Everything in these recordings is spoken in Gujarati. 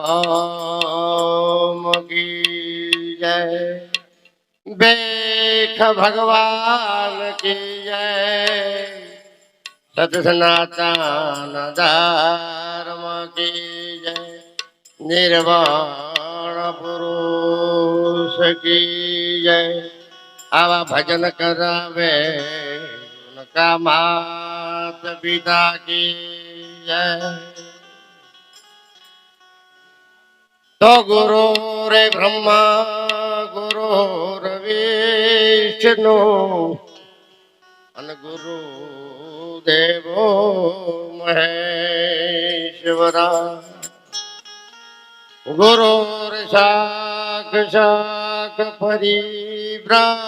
ઓમ કી જય બેખ ભગવાન કી જય સત સનાતન ધર્મ કી જય નિર્વાણ પુરુષ કી જય આવા ભજન કરાવે ઉનકા માત પિતા તો ગુરુ રે બ્રહ્મા ગુરુ વિષ્ણુ અને ગુરુ દેવો મહેશ્વરા. ગુરુ રે શાખ પરિબ્રહ્મ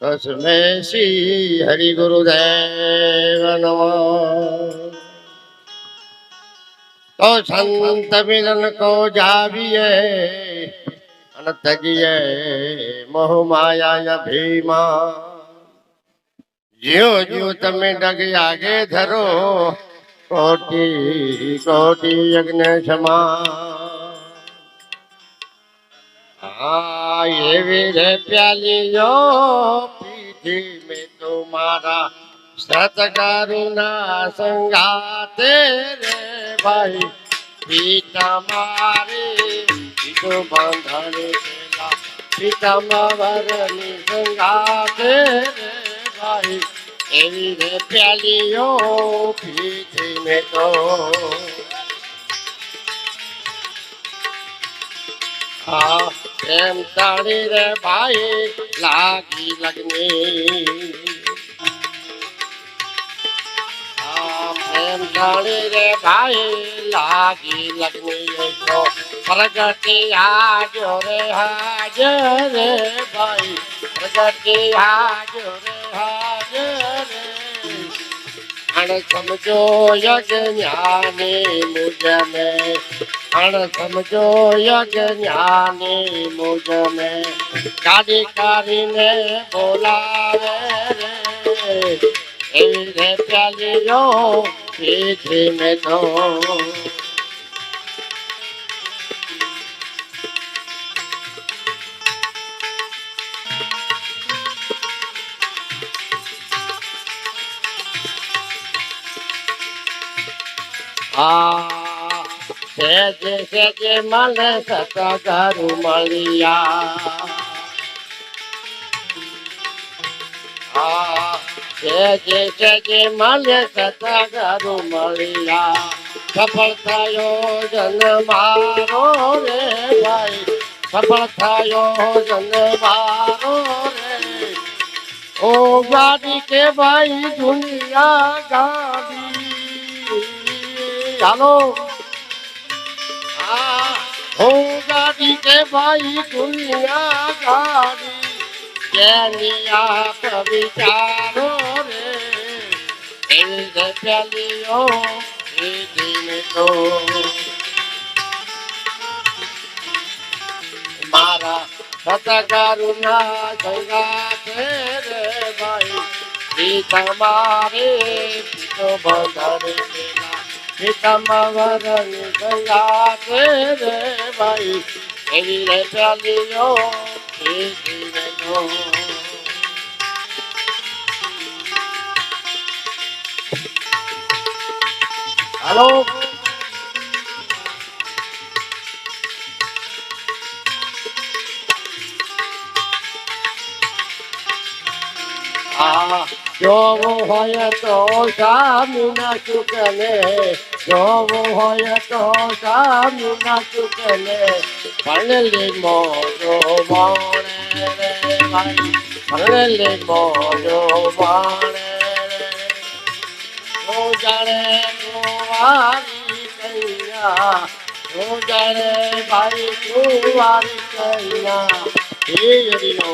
તસ્મે શ્રી હરિગુરુદેવ નમઃ. તો સંત મિલન કો જાવીએ અને તજીએ મોહ માયા ભીમા. જ્યો જ્યો તમે ડગ આગે ધરો, કોટી કોટી યજ્ઞ ક્ષમા. હા, એવી રે પ્યાલીઓ, પીઠી મેં તુમારા સતકરુણા સંગાતે રે ભાઈ પિતા મારે બાંધણે પેલા પિતા માવરની સંગાતે રે ભાઈ એવી રે પ્યાલીઓ પીધી મેં તો હા, એમ તાળી રે ભાઈ, લાગી લગ્ની. પ્રેમ તાળી રે ભાઈ, લાગી લગ્ની તો પ્રગતિ આજો રે હાજર રે ભાઈ. પ્રગતિ આજો રે હાજર રે. અણ સમજો યજ્ઞાની મુજમે. અણ સમજો યજ્ઞાની મુજમે. ગાડી કરીને બોલાવે રે. એવી રે પ્યાલીઓ આ સેજે સેજે મને સતગરુ મળ્યા. આ સેજે સેજે મને સતગરુ મળ્યા. સફળ થયો જન મારો રે ભાઈ. સફળ થયો જન મારો રે. ઓ ગાડી કે ભાઈ દુનિયા ગાડી ચાલો આ ઓ ગાડી કે ભાઈ દુનિયા ગાડી કેની આપ વિચારો એવી રે પ્યાલીઓ, એ દિન તો મારા સતકરુણા સંગાથે રે ભાઈ ઈ તમારે પીતો બંધરે પેલા ઈ તમાવરની સંગાથે રે હાલો જોવો હોય તો સામીના ચૂકલે જોવો હોય તો સામીના ચૂકલે ભણલી મોજો માણે રે ભાઈ, ભણેલી મોજો માણે રે. હું જાણે કુંવારી કૈયા હું જાણે ભાઈ કુંવારી કૈયા હીરીનો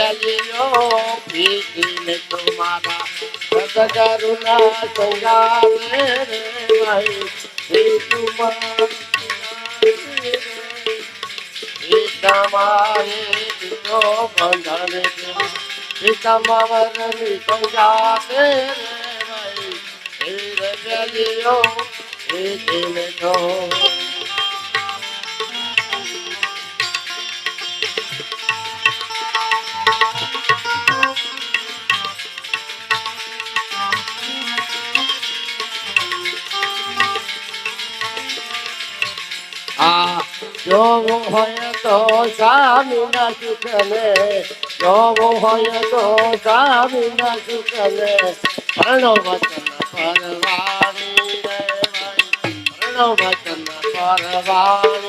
ચાલ્યો પીતીને તમારા સત કરુણા સંગારે રે ભાઈ શ્રી તમારે તમારી તો જોવું હોય તો સ્વામીના ચૂકલે જોવું હોય તો સ્વામીના ચૂકલે. પ્રણવ વચન પરવાણી રે પ્રણવ વચન પરવાણી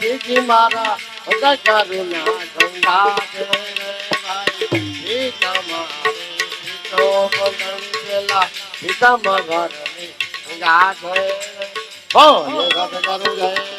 બીજી મારા બધા કરુણા ગંગા તમારે ગંગા છે ઓ ગદ કરું જય